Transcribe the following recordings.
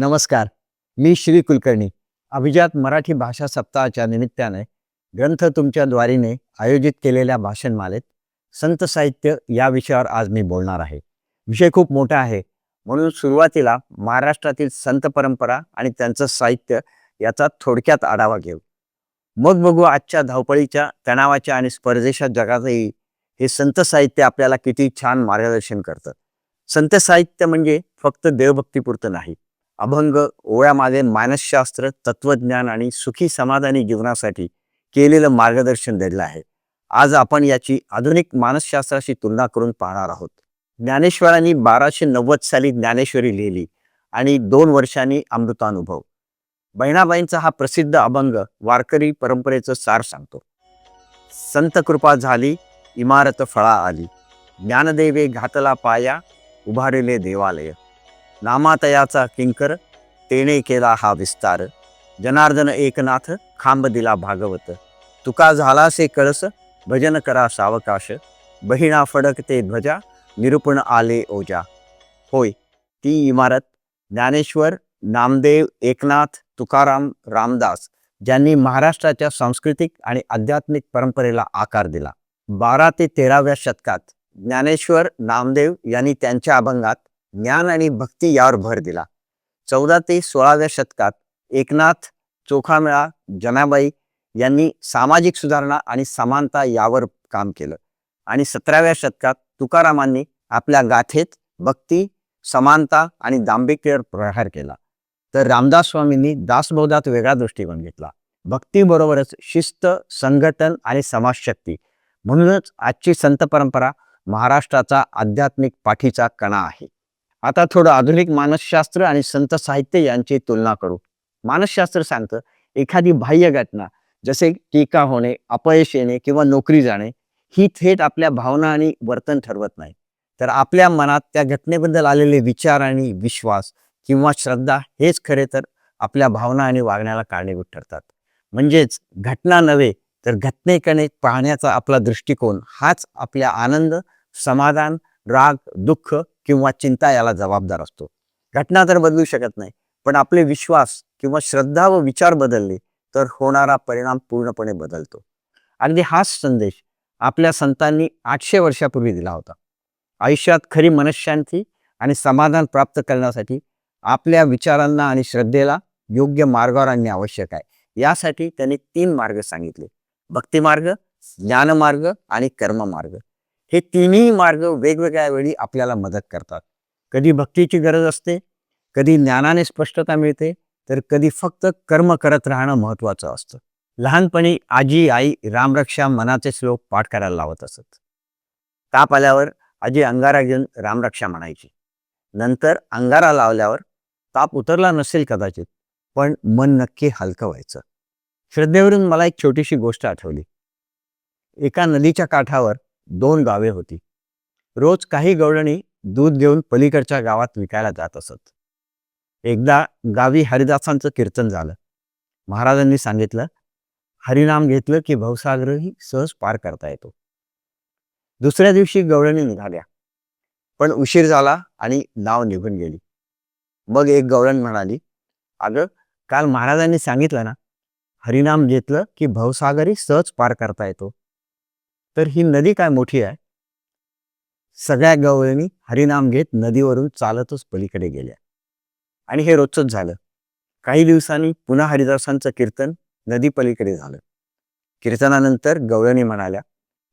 नमस्कार मी श्री कुलकर्णी. अभिजात मराठी भाषा सप्ताहाच्या निमित्ताने ग्रंथ तुमच्या द्वारीने आयोजित केलेल्या भाषणमालेत संत साहित्य या विषयावर आज मी बोलणार आहे. विषय खूप मोठा आहे. म्हणून सुरुवातीला महाराष्ट्रातील संत परंपरा आणि त्यांचं साहित्य याचा थोडक्यात आढावा घेऊ. मग बघू आजच्या धावपळीच्या तणावाच्या आणि स्पर्धेच्या जगातही हे संत साहित्य आपल्याला किती छान मार्गदर्शन करतं. संत साहित्य म्हणजे फक्त देवभक्तीपुरतं नाही अभंग ओळ्यामागे मानसशास्त्र तत्वज्ञान आणि सुखी समाधानी जीवनासाठी केलेलं मार्गदर्शन दिलं आहे. आज आपण याची आधुनिक मानसशास्त्राशी तुलना करून पाहणार आहोत. ज्ञानेश्वरांनी बाराशे नव्वद साली ज्ञानेश्वरी लिहिली आणि दोन वर्षांनी अमृतानुभव. बहिणाबाईंचा हा प्रसिद्ध अभंग वारकरी परंपरेचं सार सांगतो. संत कृपा झाली इमारत फळा आली. ज्ञानदेवे घातला पाया उभारले देवालय. नामातयाचा किंकर तेने केला हा विस्तार. जनार्दन एकनाथ खांब दिला भागवत. तुका झालासे कळस भजन करा सावकाश. बहिणा फडक ते ध्वजा निरूपण आले ओजा. होय ती इमारत ज्ञानेश्वर नामदेव एकनाथ तुकाराम रामदास ज्यांनी महाराष्ट्राच्या सांस्कृतिक आणि आध्यात्मिक परंपरेला आकार दिला. बारा ते तेराव्या शतकात ज्ञानेश्वर नामदेव यांनी त्यांच्या अभंगात ज्ञान आणि भक्ती यावर भर दिला. चौदा ते सोळाव्या शतकात एकनाथ चोखामेळा जनाबाई यांनी सामाजिक सुधारणा आणि समानता यावर काम केलं. आणि सतराव्या शतकात तुकारामांनी आपल्या गाथेत भक्ती समानता आणि दांभिकेवर प्रहार केला. तर रामदास स्वामींनी दासबोधात वेगळा दृष्टिकोन घेतला. भक्तीबरोबरच शिस्त संघटन आणि समाजशक्ती म्हणूनच आजची संत परंपरा महाराष्ट्राचा आध्यात्मिक पाठीचा कणा आहे. आता थोडं आधुनिक मानसशास्त्र आणि संत साहित्य यांची तुलना करू. मानसशास्त्र सांगतं एखादी बाह्य घटना जसे टीका होणे अपयश येणे किंवा नोकरी जाणे ही थेट आपल्या भावना आणि वर्तन ठरवत नाही. तर आपल्या मनात त्या घटनेबद्दल आलेले विचार आणि विश्वास किंवा श्रद्धा हेच खरे तर आपल्या भावना आणि वागण्याला कारणीभूत ठरतात. म्हणजेच घटना नव्हे तर घटनेकडे पाहण्याचा आपला दृष्टिकोन हाच आपल्या आनंद समाधान राग दुःख किंवा चिंता याला जबाबदार असतो. घटना तर बदलू शकत नाही पण आपले विश्वास किंवा श्रद्धा व विचार बदलले तर होणारा परिणाम पूर्णपणे बदलतो. अगदी हाच संदेश आपल्या संतांनी आठशे वर्षापूर्वी दिला होता. आयुष्यात खरी मनशांती आणि समाधान प्राप्त करण्यासाठी आपल्या विचारांना आणि श्रद्धेला योग्य मार्गावर आणणे आवश्यक आहे. यासाठी त्यांनी तीन मार्ग सांगितले. भक्तिमार्ग ज्ञानमार्ग आणि कर्ममार्ग. हे तिन्ही मार्ग वेगवेगळ्या वेळी आपल्याला मदत करतात. कधी भक्तीची गरज असते कधी ज्ञानाने स्पष्टता मिळते तर कधी फक्त कर्म करत राहणं महत्त्वाचं असतं. लहानपणी आजी आई रामरक्षा मनाचे श्लोक पाठ करायला लावत असत. ताप आल्यावर आजी अंगारा घेऊन रामरक्षा म्हणायची. नंतर अंगारा लावल्यावर ताप उतरला नसेल कदाचित पण मन नक्की हलकं व्हायचं. श्रद्धेवरून मला एक छोटीशी गोष्ट आठवली. एका नदीच्या काठावर दोन गावे होती. रोज काही गवळणी दूध घेऊन पलीकडच्या गावात विकायला जात असत. एकदा गावी हरिदासांचं कीर्तन झालं. महाराजांनी सांगितलं हरिनाम घेतलं की भवसागरही सहज पार करता येतो. दुसऱ्या दिवशी गवळणी निघाल्या. पण उशीर झाला आणि नाव निघून गेली. मग एक गवळण म्हणाली अगं काल महाराजांनी सांगितलं ना हरिनाम घेतलं की भवसागरही सहज पार करता येतो. तर ही नदी काय मोठी आहे? सगळ्या गवळणी हरिनाम घेत नदीवरून चालतच पलीकडे गेल्या. आणि हे रोजच झालं. काही दिवसांनी पुन्हा हरिदासांचं कीर्तन नदी पलीकडे झालं. कीर्तनानंतर गवळणी म्हणाल्या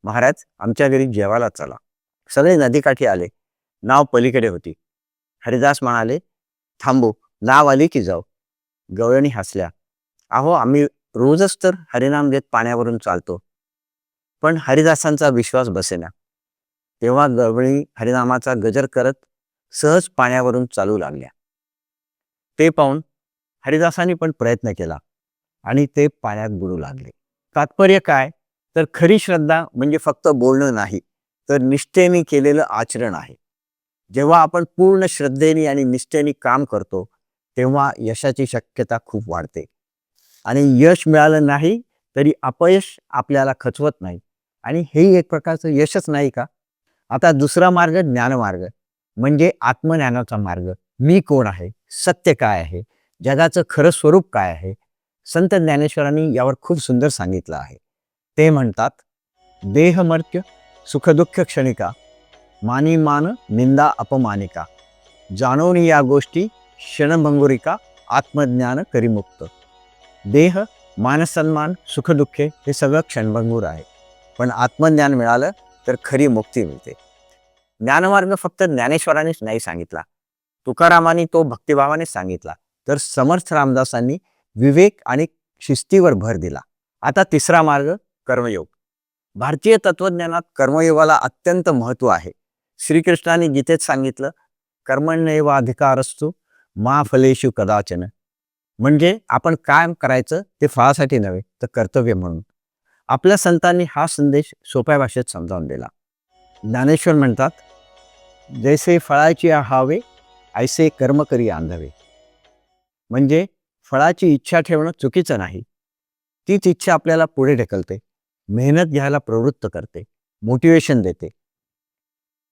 महाराज आमच्या घरी जेवायला चला. सगळे नदीकाठी आले. नाव पलीकडे होती. हरिदास म्हणाले थांबू नाव आली की जाऊ. गवळणी हसल्या अहो आम्ही रोजच तर हरिनाम घेत पाण्यावरून चालतो. पण हरिदासांचा विश्वास बसेना. तेव्हा गवळी हरिनामाचा गजर करत सहज पाण्यावरून चालू लागल्या. ते पाहून हरिदासांनी पण प्रयत्न केला आणि ते पाण्यात बुडू लागले. तात्पर्य काय? तर खरी श्रद्धा म्हणजे फक्त बोलणं नाही तर निष्ठेने केलेलं आचरण आहे. जेव्हा आपण पूर्ण श्रद्धेने आणि निष्ठेने काम करतो तेव्हा यशाची शक्यता खूप वाढते. आणि यश मिळालं नाही तरी अपयश आपल्याला खचवत नाही. आणि हेही एक प्रकारचं यशच नाही का? आता दुसरा मार्ग ज्ञानमार्ग म्हणजे आत्मज्ञानाचा मार्ग. मी कोण आहे? सत्य काय आहे? जगाचं खरं स्वरूप काय आहे? संत ज्ञानेश्वरांनी यावर खूप सुंदर सांगितलं आहे. ते म्हणतात देहमर्त्य सुखदुःख क्षणिका मानी मान निंदा अपमानिका जाणून या गोष्टी क्षणभंगुरिका आत्मज्ञान करीमुक्त. देह मानसन्मान सुखदुःखे हे सगळं क्षणभंगूर आहे. पण आत्मज्ञान मिळालं तर खरी मुक्ती मिळते. ज्ञानमार्ग फक्त ज्ञानेश्वरानेच नाही सांगितला. तुकारामांनी तो भक्तिभावाने सांगितला. तर समर्थ रामदासांनी विवेक आणि शिस्तीवर भर दिला. आता तिसरा मार्ग कर्मयोग. भारतीय तत्वज्ञानात कर्मयोगाला अत्यंत महत्त्व आहे. श्रीकृष्णाने गीतेत सांगितलं कर्मण्येव असतो मा फलेषु कदाचन. म्हणजे आपण काय करायचं ते फळासाठी नव्हे तर कर्तव्य म्हणून. आपल्या संतांनी हा संदेश सोप्या भाषेत समजावून दिला. ज्ञानेश्वर म्हणतात जैसे फळाची हावे ऐसे कर्म करी आंधवे. म्हणजे फळाची इच्छा ठेवणं चुकीचं नाही. तीच इच्छा आपल्याला पुढे ढकलते मेहनत घ्यायला प्रवृत्त करते मोटिवेशन देते.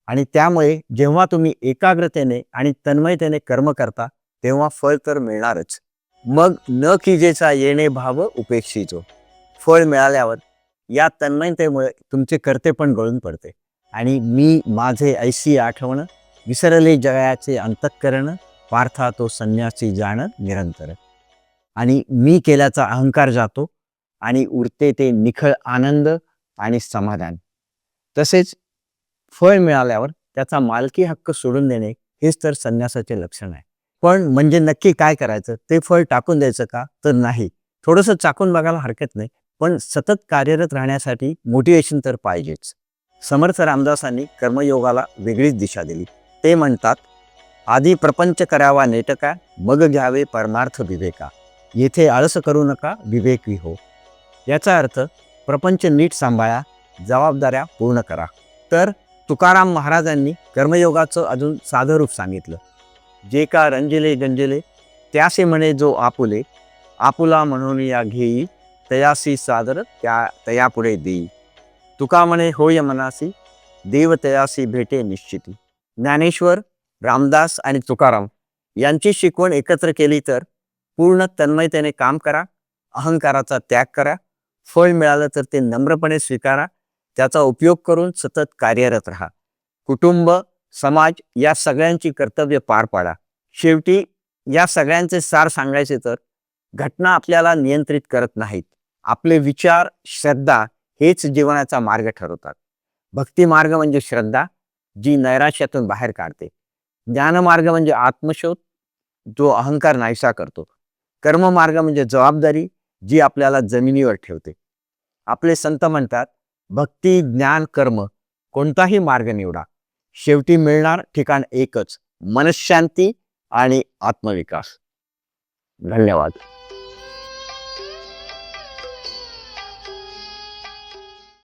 आणि त्यामुळे जेव्हा तुम्ही एकाग्रतेने आणि तन्मयतेने कर्म करता तेव्हा फळ तर मिळणारच. मग न किजेचा येणे भाव उपेक्षितो. फळ मिळाल्यावर या तन्मयतेमुळे तुमचे कर्ते पण गळून पडते. आणि मी माझे ऐशी आठवणं विसरले जगायाचे अंतःकरण पार्था तो संन्यासी जाणं निरंतर. आणि मी केल्याचा अहंकार जातो आणि उरते ते निखळ आनंद आणि समाधान. तसेच फळ मिळाल्यावर त्याचा मालकी हक्क सोडून देणे हेच तर संन्यासाचे लक्षण आहे. पण म्हणजे नक्की काय करायचं? ते फळ टाकून द्यायचं का? तर नाही. थोडंसं चाकून बघायला हरकत नाही. पण सतत कार्यरत राहण्यासाठी मोटिवेशन तर पाहिजेच. समर्थ रामदासांनी कर्मयोगाला वेगळीच दिशा दिली. ते म्हणतात आधी प्रपंच करावा नेटका मग घ्यावे परमार्थ विवेका. येथे आळस करू नका विवेकी हो. याचा अर्थ प्रपंच नीट सांभाळा जबाबदाऱ्या पूर्ण करा. तर तुकाराम महाराजांनी कर्मयोगाचं अजून साधं रूप सांगितलं. जे का रंजले गंजले त्यासे म्हणे जो आपुले आपुला म्हणून या घेई तयासी सादर त्या तयापुढे देई तुका म्हणे होय मनासी देव तयासी भेटे निश्चिती। ज्ञानेश्वर रामदास आणि तुकाराम यांची शिकवण एकत्र केली तर पूर्ण तन्मयतेने काम करा अहंकाराचा त्याग करा फळ मिळालं तर ते नम्रपणे स्वीकारा त्याचा उपयोग करून सतत कार्यरत राहा। कुटुंब समाज या सगळ्यांची कर्तव्य पार पाडा। शेवटी या सगळ्यांचे सार सांगायचे तर घटना आपल्याला नियंत्रित करत नाहीत. आपले विचार श्रद्धा हेच जीवनाचा मार्ग ठरवतात. भक्ती मार्ग म्हणजे श्रद्धा जी नैराश्यातून बाहेर काढते. ज्ञानमार्ग म्हणजे आत्मशोध जो अहंकार नाहीसा करतो. कर्ममार्ग म्हणजे जबाबदारी जी आपल्याला जमिनीवर ठेवते. आपले संत म्हणतात भक्ती ज्ञान कर्म कोणताही मार्ग निवडा. शेवटी मिळणार ठिकाण एकच मनशांती आणि आत्मविकास. धन्यवाद.